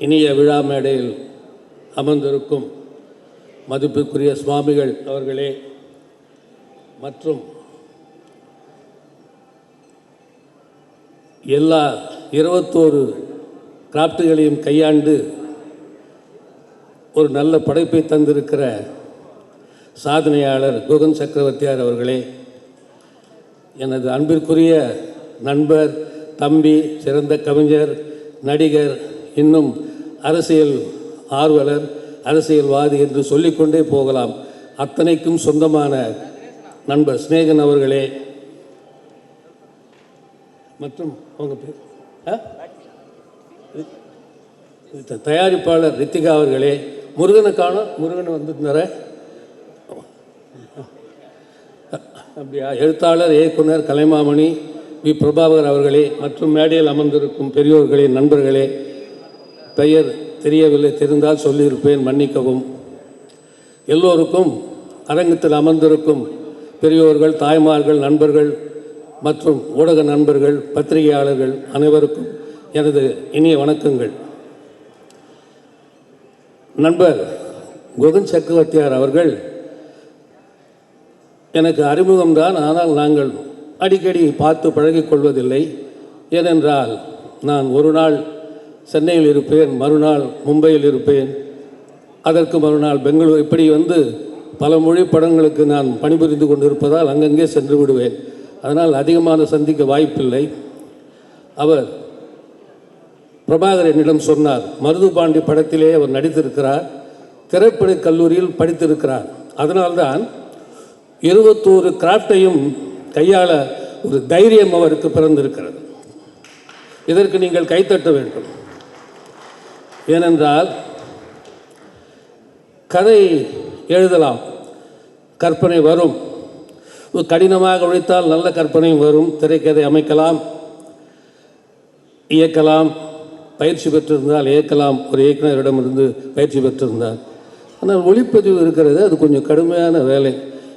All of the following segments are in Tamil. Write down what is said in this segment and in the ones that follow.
இனிய விழா மேடையில் அமர்ந்திருக்கும் மதிப்புக்குரிய சுவாமிகள் அவர்களே மற்றும் எல்லா இருபத்தோரு கிராப்டுகளையும் கையாண்டு ஒரு நல்ல படைப்பை தந்திருக்கிற சாதனையாளர் குகன் சக்கரவர்த்தியார் அவர்களே எனது அன்பிற்குரிய நண்பர் தம்பி சிறந்த கவிஞர் நடிகர் இன்னும் அரசியல் ஆர்வலர் அரசியல்வாதி என்று சொல்லிக்கொண்டே போகலாம். அத்தனைக்கும் சொந்தமான நண்பர் சிநேகன் அவர்களே. மற்றும் அவங்க பேர் தயாரிப்பாளர் ரித்திகா அவர்களே. முருகனை காணோம் முருகன் வந்திருந்தார அப்படியா? எழுத்தாளர் இயக்குனர் கலைமாமணி வி. பிரபாகர் அவர்களே. மற்றும் மேடையில் அமர்ந்திருக்கும் பெரியோர்களே நண்பர்களே. பெயர் தெரியவில்லை தெரிந்தால் சொல்லியிருப்பேன் மன்னிக்கவும். எல்லோருக்கும் அரங்கத்தில் அமர்ந்திருக்கும் பெரியோர்கள் தாய்மார்கள் நண்பர்கள் மற்றும் ஊடக நண்பர்கள் பத்திரிகையாளர்கள் அனைவருக்கும் எனது இனிய வணக்கங்கள். நண்பர் குகன் சக்கரவர்த்தியார் அவர்கள் எனக்கு அறிமுகம்தான் ஆனால் நாங்கள் அடிக்கடி பார்த்து பழகிக் கொள்வதில்லை ஏனென்றால் நான் ஒரு நாள் சென்னையில் இருப்பேன் மறுநாள் மும்பையில் இருப்பேன். அதற்கு மறுநாள் பெங்களூர். இப்படி வந்து பல மொழி படங்களுக்கு நான் பணிபுரிந்து கொண்டிருப்பதால் அங்கங்கே சென்று விடுவேன். அதனால் அதிகமான சந்திக்க வாய்ப்பில்லை. அவர் பிரபாகர் என்னிடம் சொன்னார் மருதுபாண்டி படத்திலே அவர் நடித்திருக்கிறார் திரைப்படக் கல்லூரியில் படித்திருக்கிறார். அதனால்தான் இருபத்தோரு கிராஃப்டையும் கையாள ஒரு தைரியம் அவருக்கு பிறந்திருக்கிறது. இதற்கு நீங்கள் கைத்தட்ட வேண்டும். ஏனென்றால் கதை எழுதலாம். கற்பனை வரும். கடினமாக உழைத்தால் நல்ல கற்பனையும் வரும். திரைக்கதை அமைக்கலாம். இயக்கலாம். பயிற்சி பெற்றிருந்தால் இயக்கலாம். ஒரு இயக்குநரிடமிருந்து பயிற்சி பெற்றிருந்தால் ஆனால் ஒளிப்பதிவு இருக்கிறது அது கொஞ்சம் கடுமையான வேலை.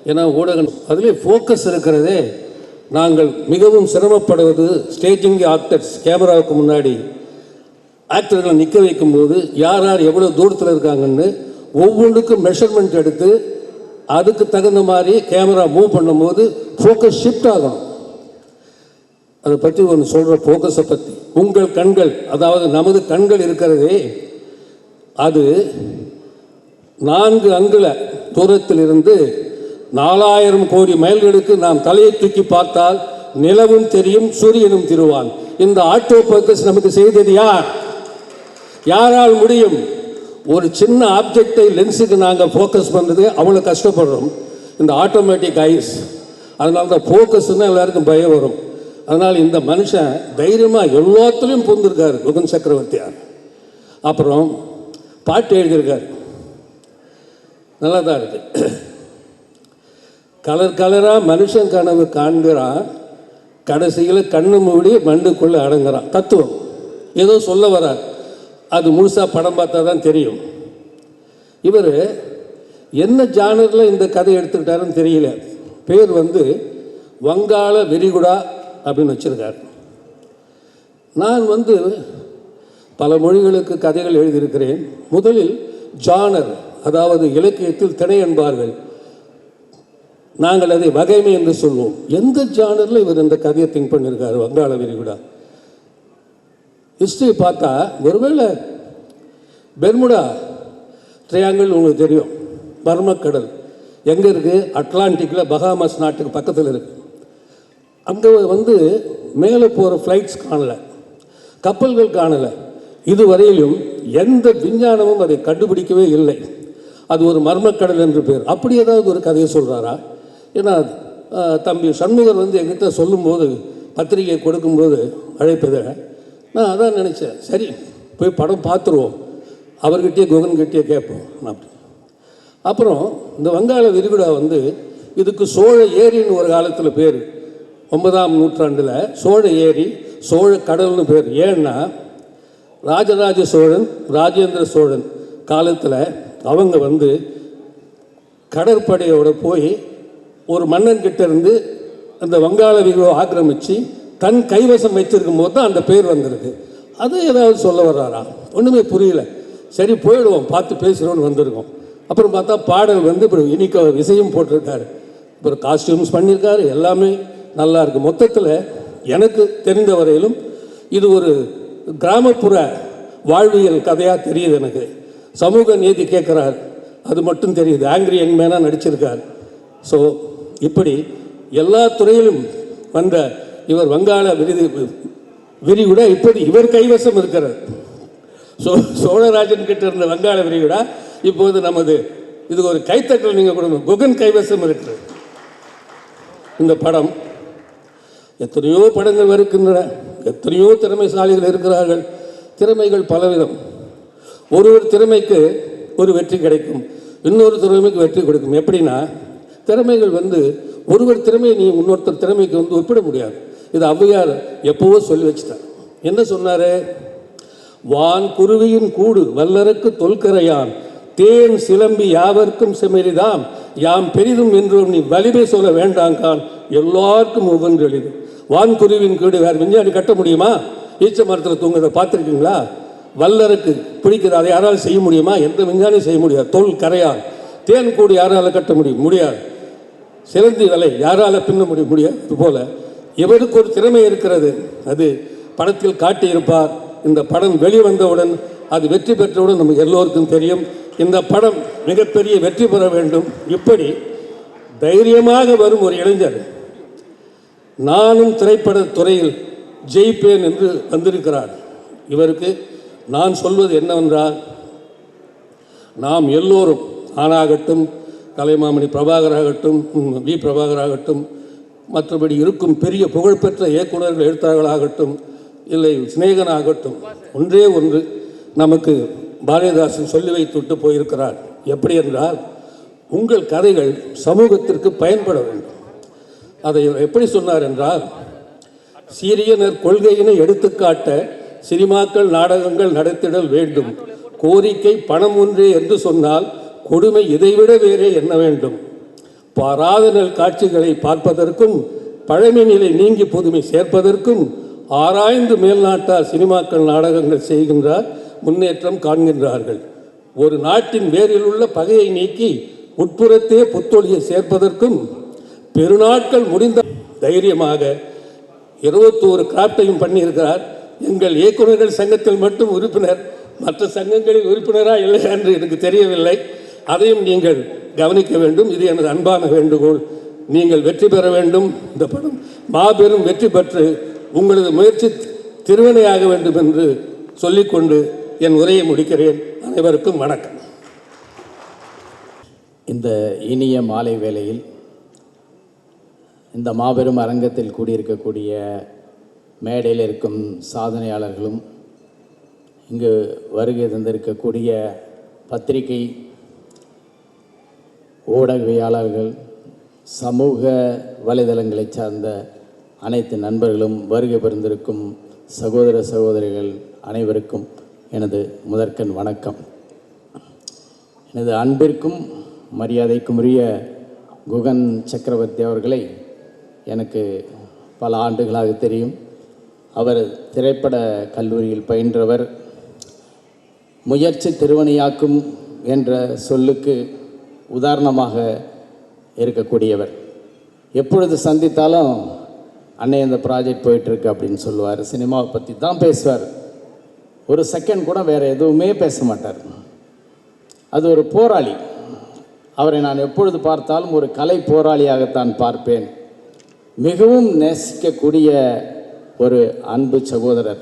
ஏன்னா ஊடகம் அதிலே ஃபோக்கஸ் இருக்கிறதே. நாங்கள் மிகவும் சிரமப்படுவது ஸ்டேஜிங் ஆக்டர்ஸ் கேமராவுக்கு முன்னாடி. ஆக்டர்களை நிற்க வைக்கும்போது யார் யார் எவ்வளோ தூரத்தில் இருக்காங்கன்னு ஒவ்வொன்றுக்கும் மெஷர்மெண்ட் எடுத்து அதுக்கு தகுந்த மாதிரி கேமரா மூவ் பண்ணும்போது ஃபோக்கஸ் ஷிஃப்ட் ஆகணும். அதை பற்றி ஒன்று சொல்கிற ஃபோக்கஸை பற்றி உங்கள் கண்கள் அதாவது நமது கண்கள் இருக்கிறதே அது நான்கு அங்குல தூரத்தில் இருந்து நாலாயிரம் கோடி மைல்களுக்கு நாம் தலையை தூக்கி பார்த்தால் நிலவும் தெரியும் சூரியனும் திருவான். இந்த ஆட்டோ ஃபோக்கஸ் நமக்கு செய்தது யார்? யாரால் முடியும்? ஒரு சின்ன ஆப்ஜெக்டை லென்ஸுக்கு நாங்கள் ஃபோக்கஸ் பண்ணுறது அவ்வளோ கஷ்டப்படுறோம். இந்த ஆட்டோமேட்டிக் ஐஸ் அதனால தான் ஃபோக்கஸ்னால் எல்லாருக்கும் பயம் வரும். அதனால் இந்த மனுஷன் தைரியமாக எல்லாத்துலேயும் பூந்திருக்காரு குகன் சக்கரவர்த்தியார். அப்புறம் பாட்டு எழுதியிருக்காரு. நல்லா தான் இருக்கு. கலர் கலராக மனுஷன் கனவு காண்கிறான். கடைசியில் கண்ணு மூடி மண்டுக்குள்ளே அடங்குறான். தத்துவம். ஏதோ சொல்ல வராது அது முழுசாக படம் பார்த்தா தான் தெரியும். இவர் என்ன ஜானரில் இந்த கதை எடுத்துக்கிட்டாருன்னு தெரியல. பேர் வந்து வங்காள விரிகுடா அப்படின்னு வச்சுருக்கார். நான் வந்து பல மொழிகளுக்கு கதைகள் எழுதியிருக்கிறேன். முதலில் ஜானர் அதாவது இலக்கியத்தில் திணை என்பார்கள். நாங்கள் அதை வகைமை என்று சொல்வோம். எந்த ஜானரில் இவர் இந்த கதையை திங்க் பண்ணியிருக்காரு வங்காள விரிகுடா ஹிஸ்ட்ரி பார்த்தா ஒருவேளை பெர்முடா ட்ரையாங்கிள் உங்களுக்கு தெரியும். பர்மக்கடல். எங்கே இருக்குது அட்லாண்டிக்கில் பகாமஸ் நாட்டுக்கு பக்கத்தில் இருக்குது அங்கே வந்து மேலே போகிற ஃப்ளைட்ஸ் காணலை. கப்பல்கள் காணலை. இதுவரையிலும் எந்த விஞ்ஞானமும் அதை கண்டுபிடிக்கவே இல்லை. அது ஒரு மர்மக்கடல் என்று பேர். அப்படி ஏதாவது ஒரு கதையை சொல்கிறாரா ஏன்னா தம்பி சண்முகர் வந்து எங்கிட்ட சொல்லும்போது பத்திரிகை கொடுக்கும்போது அழைப்பதை நான் அதான் நினச்சேன். சரி போய் படம் பார்த்துருவோம். அவர்கிட்டயே குகன்கிட்டயே கேட்போம். அப்படி. அப்புறம் இந்த வங்காள விரிகுடா வந்து இதுக்கு சோழ ஏரின்னு ஒரு காலத்தில் பேர். ஒன்பதாம் நூற்றாண்டில் சோழ ஏரி சோழ கடல்னு பேர். ஏன்னா ராஜராஜ சோழன் ராஜேந்திர சோழன் காலத்தில் அவங்க வந்து கடற்படையோடு போய் ஒரு மன்னன் கிட்ட இருந்து அந்த வங்காள விரிவை ஆக்கிரமித்து தன் கைவசம் வச்சிருக்கும் போது தான் அந்த பேர் வந்திருக்கு. அது ஏதாவது சொல்ல வர்றாரா? ஒன்றுமே புரியல. சரி போயிடுவோம். பார்த்து பேசுகிறோன்னு வந்திருக்கோம். அப்புறம் பார்த்தா பாடல் வந்து இப்போ இனிக்க விஷயம் போட்டிருக்காரு. அப்புறம் காஸ்டியூம்ஸ் பண்ணியிருக்காரு. எல்லாமே நல்லா இருக்குது மொத்தத்தில் எனக்கு தெரிந்த வரையிலும் இது ஒரு கிராமப்புற வாழ்வியல் கதையாக தெரியுது எனக்கு. சமூக நீதி கேட்குறாரு. அது மட்டும் தெரியுது. ஆங்கிரி யங் மேனாக நடிச்சிருக்கார். ஸோ இப்படி எல்லா துறையிலும் வந்த இவர் வங்காள விருது விரிகுடா இப்போது இவர் கைவசம் இருக்கிறார். சோ சோழராஜன் கிட்ட இருந்த வங்காள விரிகுடா இப்போது நமது இது ஒரு கைத்தட்டல் நீங்கள் கொடுங்க. குகன் கைவசம் இருக்கிறது. இந்த படம் எத்தனையோ படங்கள் வருகின்றன. எத்தனையோ திறமைசாலிகள் இருக்கிறார்கள். திறமைகள் பலவிதம். ஒரு ஒரு திறமைக்கு ஒரு வெற்றி கிடைக்கும். இன்னொரு திறமைக்கு வெற்றி கொடுக்கும். எப்படின்னா திறமைகள் வந்து ஒருவர் திறமையை நீ இன்னொருத்தர் திறமைக்கு வந்து ஒப்பிட முடியாது. இது ஔவையார் எப்போவோ சொல்லி வச்சுட்டார். என்ன சொன்னார்? வான் குருவியின் கூடு வல்லருக்கு தொல்கரையான் தேன் சிலம்பி யாவர்க்கும் செமெரிதாம் யாம் பெரிதும் என்றும் நீ வலிமை சொல்ல வேண்டாங்கான் எல்லாருக்கும் ஒவ்வொன்று எளிது வான் குருவின் கூடு வேறு விஞ்ஞானி கட்ட முடியுமா? ஈச்ச மரத்தில் தூங்குறத பார்த்துருக்கீங்களா? வல்லருக்கு பிடிக்கிறது அதை யாராலும் செய்ய முடியுமா? எந்த விஞ்ஞானியும் செய்ய முடியாது. தொல் கரையான் தேன் கூடு யாரால கட்ட முடியும்? முடியாது. சிறந்த வலை யாரால பின்ன முடிய முடியாது போல இவருக்கு ஒரு திறமை இருக்கிறது. அது படத்தில் காட்டியிருப்பார். இந்த படம் வெளிவந்தவுடன் அது வெற்றி பெற்றவுடன் நமக்கு எல்லோருக்கும் தெரியும். இந்த படம் மிகப்பெரிய வெற்றி பெற வேண்டும். இப்படி தைரியமாக வரும் ஒரு இளைஞர். நானும் திரைப்பட துறையில் ஜெயிப்பேன் என்று வந்திருக்கிறார். இவருக்கு நான் சொல்வது என்னவென்றால் நாம் எல்லோரும் ஆனாகட்டும் கலைமாமணி பிரபாகர் ஆகட்டும் வி பிரபாகர் ஆகட்டும் மற்றபடி இருக்கும் பெரிய புகழ்பெற்ற இயக்குநர்கள் எழுத்தாளர்களாகட்டும் இல்லை சிநேகனாகட்டும் ஒன்றே ஒன்று நமக்கு பாரதிதாசன் சொல்லி வைத்துவிட்டு போயிருக்கிறார். எப்படி என்றால் உங்கள் கதைகள் சமூகத்திற்கு பயன்பட வேண்டும். அதை எப்படி சொன்னார் என்றால் சீரியனர் கொள்கையினை எடுத்துக்காட்ட சினிமாக்கள் நாடகங்கள் நடத்திடல் வேண்டும். கோரிக்கை பணம் ஒன்றே என்று சொன்னால் கொடுமை இதைவிட வேறே என்ன வேண்டும்? பாராத நல் காட்சிகளை பார்ப்பதற்கும் பழமை நிலை நீங்கி புதுமை சேர்ப்பதற்கும் ஆராய்ந்து மேல்நாட்டார் சினிமாக்கள் நாடகங்கள் செய்கின்றார் முன்னேற்றம் காண்கின்றார்கள். ஒரு நாட்டின் வேரில் உள்ள பகையை நீக்கி உட்புறத்தே புத்தொழியை சேர்ப்பதற்கும் பெருநாட்கள் முடிந்த தைரியமாக இருபத்தோரு கிராப்டையும் பண்ணியிருக்கிறார். எங்கள் இயக்குநர்கள் சங்கத்தில் மட்டும் உறுப்பினர் மற்ற சங்கங்களில் உறுப்பினரா இல்லை என்று எனக்கு தெரியவில்லை. அதையும் நீங்கள் கவனிக்க வேண்டும். இது எனது அன்பான வேண்டுகோள். நீங்கள் வெற்றி பெற வேண்டும். இந்த படம் மாபெரும் வெற்றி பெற்று உங்களது முயற்சி திருவினையாக வேண்டும் என்று சொல்லிக்கொண்டு என் உரையை முடிக்கிறேன். அனைவருக்கும் வணக்கம். இந்த இனிய மாலை வேளையில் இந்த மாபெரும் அரங்கத்தில் கூடியிருக்கக்கூடிய மேடையில் இருக்கும் சாதனையாளர்களும் இங்கு வருகை தந்திருக்கக்கூடிய பத்திரிகை ஊடகவியாளர்கள் சமூக வலைதளங்களை சார்ந்த அனைத்து நண்பர்களும் வருகை பிறந்திருக்கும் சகோதர சகோதரிகள் அனைவருக்கும் எனது முதற்கண் வணக்கம். எனது அன்பிற்கும் மரியாதைக்கும் உரிய குகன் சக்கரவர்த்தி அவர்களை எனக்கு பல ஆண்டுகளாக தெரியும். அவர் திரைப்பட கல்லூரியில் பயின்றவர். முயற்சி திருவணியாக்கும் என்ற சொல்லுக்கு உதாரணமாக இருக்கக்கூடியவர். எப்பொழுது சந்தித்தாலும் அன்னை இந்த ப்ராஜெக்ட் போயிட்டுருக்கு அப்படின்னு சொல்லுவார். சினிமாவை பற்றி தான் பேசுவார். ஒரு செகண்ட் கூட வேறு எதுவுமே பேச மாட்டார். அது ஒரு போராளி. அவரை நான் எப்பொழுது பார்த்தாலும் ஒரு கலை போராளியாகத்தான் பார்ப்பேன். மிகவும் நேசிக்கக்கூடிய ஒரு அன்பு சகோதரர்.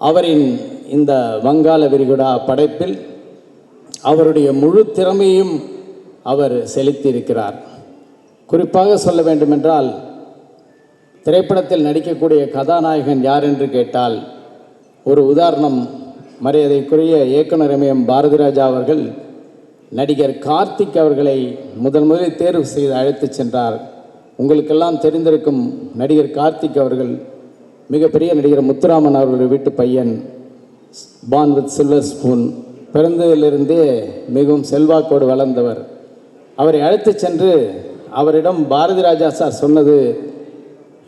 அவரின் இந்த வங்காள விரிகுடா படைப்பில் அவருடைய முழு திறமையும் அவர் செலுத்தியிருக்கிறார். குறிப்பாக சொல்ல வேண்டுமென்றால் திரைப்படத்தில் நடிக்கக்கூடிய கதாநாயகன் யார் என்று கேட்டால் ஒரு உதாரணம் மரியாதைக்குரிய இயக்குனர் இமயம் பாரதிராஜா அவர்கள் நடிகர் கார்த்திக் அவர்களை முதன் முதலில் தேர்வு செய்து அழைத்துச் சென்றார். உங்களுக்கெல்லாம் தெரிந்திருக்கும் நடிகர் கார்த்திக் அவர்கள் மிகப்பெரிய நடிகர் முத்துராமன் அவர்களுடைய வீட்டு பையன் பான் வித் சில்வர் ஸ்பூன் பிறந்ததிலிருந்தே மிகவும் செல்வாக்கோடு வளர்ந்தவர். அவரை அழைத்து சென்று அவரிடம் பாரதி ராஜா சார் சொன்னது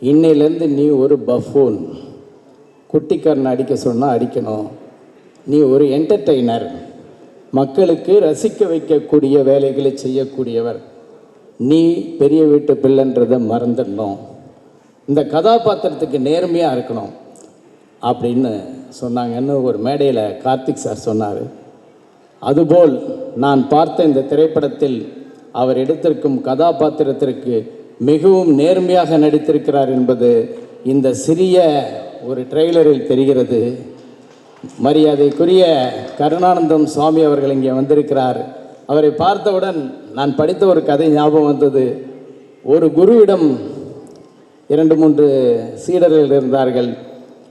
இன்னையிலேருந்து நீ ஒரு பஃபூன் குட்டிக்காரனை அடிக்க சொன்னால் அடிக்கணும். நீ ஒரு என்டர்டெய்னர் மக்களுக்கு ரசிக்க வைக்கக்கூடிய வேலைகளை செய்யக்கூடியவர். நீ பெரிய வீட்டு பிள்ளைன்றதை மறந்துடணும். இந்த கதாபாத்திரத்துக்கு நேர்மையாக இருக்கணும். அப்படின்னு சொன்னாங்கன்னு ஒரு மேடையில் கார்த்திக் சார் சொன்னார். அதுபோல் நான் பார்த்த இந்த திரைப்படத்தில் அவர் எடுத்திருக்கும் கதாபாத்திரத்திற்கு மிகவும் நேர்மையாக நடித்திருக்கிறார் என்பது இந்த சிறிய ஒரு ட்ரெய்லரில் தெரிகிறது. மரியாதைக்குரிய கருணானந்தம் சுவாமி அவர்கள் இங்கே வந்திருக்கிறார். அவரை பார்த்தவுடன் நான் படித்த ஒரு கதை ஞாபகம் வந்தது. ஒரு குருவிடம் இரண்டு மூன்று சீடர்கள் இருந்தார்கள்.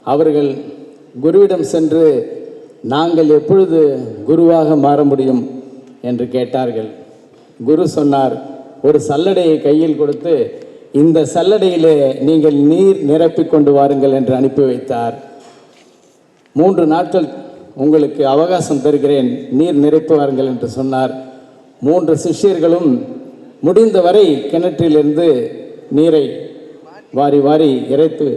அவர்கள் குருவிடம் சென்று நாங்கள் எப்பொழுது குருவாக மாற முடியும் என்று கேட்டார்கள். குரு சொன்னார் ஒரு சல்லடையை கையில் கொடுத்து இந்த சல்லடையிலே நீங்கள் நீர் நிரப்பி கொண்டு வாருங்கள் என்று அனுப்பி வைத்தார். மூன்று நாட்கள் உங்களுக்கு அவகாசம் தருகிறேன் நீர் நிரப்பி வாருங்கள் என்று சொன்னார். மூன்று சிஷ்யர்களும் முடிந்தவரை கிணற்றிலிருந்து நீரை வாரி வாரி இறைத்து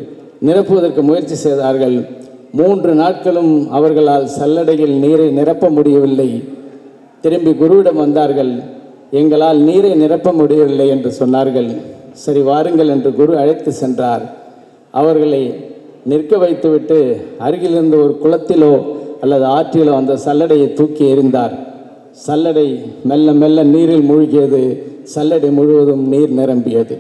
நிரப்புவதற்கு முயற்சி செய்தார்கள். மூன்று நாட்களும் அவர்களால் சல்லடையில் நீரை நிரப்ப முடியவில்லை. திரும்பி குருவிடம் வந்தார்கள் எங்களால் நீரை நிரப்ப முடியவில்லை என்று சொன்னார்கள். சரி வாருங்கள் என்று குரு அழைத்து சென்றார். அவர்களை நிற்க வைத்துவிட்டு அருகிலிருந்து ஒரு குளத்திலோ அல்லது ஆற்றிலோ அந்த சல்லடையை தூக்கி எறிந்தார். சல்லடை மெல்ல மெல்ல நீரில் மூழ்கியது. சல்லடை முழுவதும் நீர் நிரம்பியது.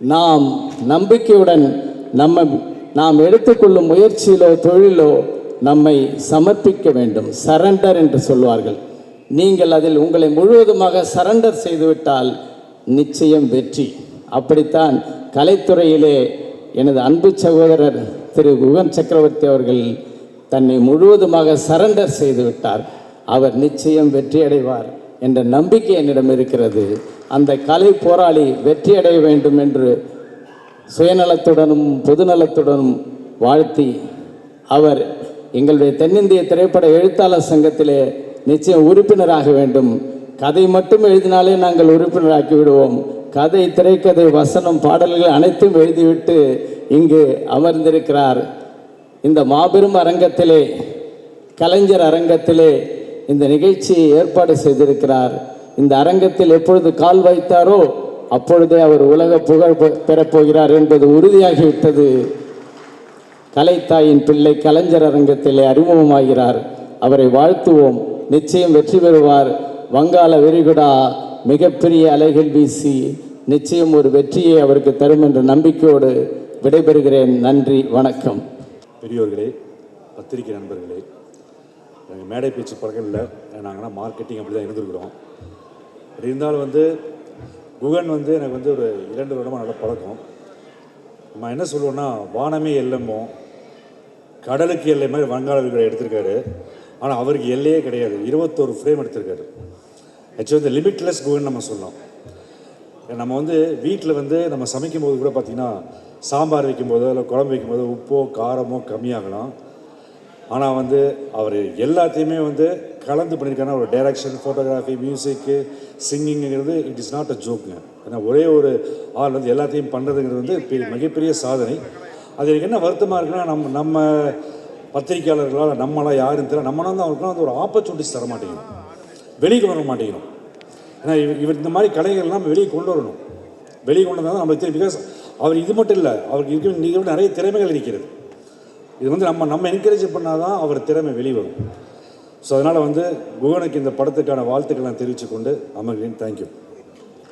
நாம் நம்பிக்கையுடன் நம்ம நாம் எடுத்துக்கொள்ளும் முயற்சியிலோ தொழிலோ நம்மை சமர்ப்பிக்க வேண்டும். சரண்டர் என்று சொல்வார்கள். நீங்கள் அதில் உங்களை முழுவதுமாக சரண்டர் செய்துவிட்டால் நிச்சயம் வெற்றி. அப்படித்தான் கலைத்துறையிலே எனது அன்பு சகோதரர் திரு குகன் சக்கரவர்த்தி அவர்கள் தன்னை முழுவதுமாக சரண்டர் செய்துவிட்டார். அவர் நிச்சயம் வெற்றியடைவார் என்ற நம்பிக்கை என்னிடம் இருக்கிறது. அந்த கலை போராளி வெற்றியடைய வேண்டும் என்று சுயநலத்துடனும் பொதுநலத்துடனும் வாழ்த்தி அவர் எங்களுடைய தென்னிந்திய திரைப்பட எழுத்தாளர் சங்கத்திலே நிச்சயம் உறுப்பினராக வேண்டும். கதை மட்டும் எழுதினாலே நாங்கள் உறுப்பினராக்கி விடுவோம். கதை திரைக்கதை வசனம் பாடல்கள் அனைத்தும் எழுதிவிட்டு இங்கு அமர்ந்திருக்கிறார். இந்த மாபெரும் அரங்கத்திலே கலைஞர் அரங்கத்திலே இந்த நிகழ்ச்சியை ஏற்பாடு செய்திருக்கிறார். இந்த அரங்கத்தில் எப்பொழுது கால் வைத்தாரோ அப்பொழுதே அவர் உலக புகழ் பெ- பெறப்போகிறார் என்பது உறுதியாகிவிட்டது. கலைத்தாயின் பிள்ளை கலைஞர் அரங்கத்திலே அறிமுகமாகிறார். அவரை வாழ்த்துவோம். நிச்சயம் வெற்றி பெறுவார். வங்காள விரிகுடா மிகப்பெரிய அலைகள் வீசி நிச்சயம் ஒரு வெற்றியை அவருக்கு தரும் என்ற நம்பிக்கையோடு விடைபெறுகிறேன். நன்றி. வணக்கம். பெரியோர்களே பத்திரிகை நண்பர்களே எனக்கு மேடை பேச்சு பழக்கம் இல்லை நாங்கள்னா மார்க்கெட்டிங் அப்படி தான் இருந்திருக்கிறோம். இருந்தாலும் வந்து குகன் வந்து எனக்கு வந்து ஒரு இரண்டு வருடமாக நல்ல பழக்கம். நம்ம என்ன சொல்லுவோன்னா வானமே எல்லமோ கடலுக்கு எல்லை மாதிரி வங்காளர்களை எடுத்திருக்காரு. ஆனால் அவருக்கு எல்லையே கிடையாது. இருபத்தோரு ஃப்ரேம் எடுத்திருக்காரு. ஆக்சுவலி வந்து லிமிட்லெஸ் குகன் நம்ம சொல்லலாம். நம்ம வந்து வீட்டில் வந்து நம்ம சமைக்கும் போது கூட பார்த்திங்கன்னா சாம்பார் வைக்கும்போதோ இல்லை குழம்பு வைக்கும்போதோ உப்போ காரமோ கம்மியாகலாம். ஆனால் வந்து அவர் எல்லாத்தையுமே வந்து கலந்து பண்ணியிருக்காருன்னா ஒரு டைரக்ஷன் ஃபோட்டோகிராஃபி மியூசிக்கு சிங்கிங்கிறது இட் இஸ் நாட் அ ஜோக்குங்க ஏன்னா ஒரே ஒரு ஆள் வந்து எல்லாத்தையும் பண்ணுறதுங்கிறது வந்து பெரிய மிகப்பெரிய சாதனை. அது எனக்கு என்ன வருத்தமாக இருக்குன்னா நம்ம நம்ம பத்திரிக்கையாளர்களால் நம்மளாம் யாருன்னு தெரியல. நம்மளாம் தான் அவருக்குலாம் வந்து ஒரு ஆப்பர்ச்சுனிட்டிஸ் தர மாட்டேங்கிறோம் வெளியே கொண்டு வர மாட்டேங்கிறோம் ஏன்னா இவர் இவர் இந்த மாதிரி கலைகள்லாம் நம்ம வெளியே கொண்டு வரணும். வெளியே கொண்டு வந்தால் தான் நம்மளுக்கு தெரியும். பிகாஸ் அவர் இது மட்டும் இல்லை அவருக்கு இருக்க நீங்கள் நிறைய திறமைகள் இருக்கிறது. இது வந்து நம்ம நம்ம என்கரேஜ் பண்ணால் தான் அவர் திறமை வெளிவரும். ஸோ அதனால் வந்து குகனுக்கு இந்த படத்துக்கான வாழ்த்துக்களை நான் தெரிவித்து கொண்டு அமர்கிறேன் தேங்க்யூ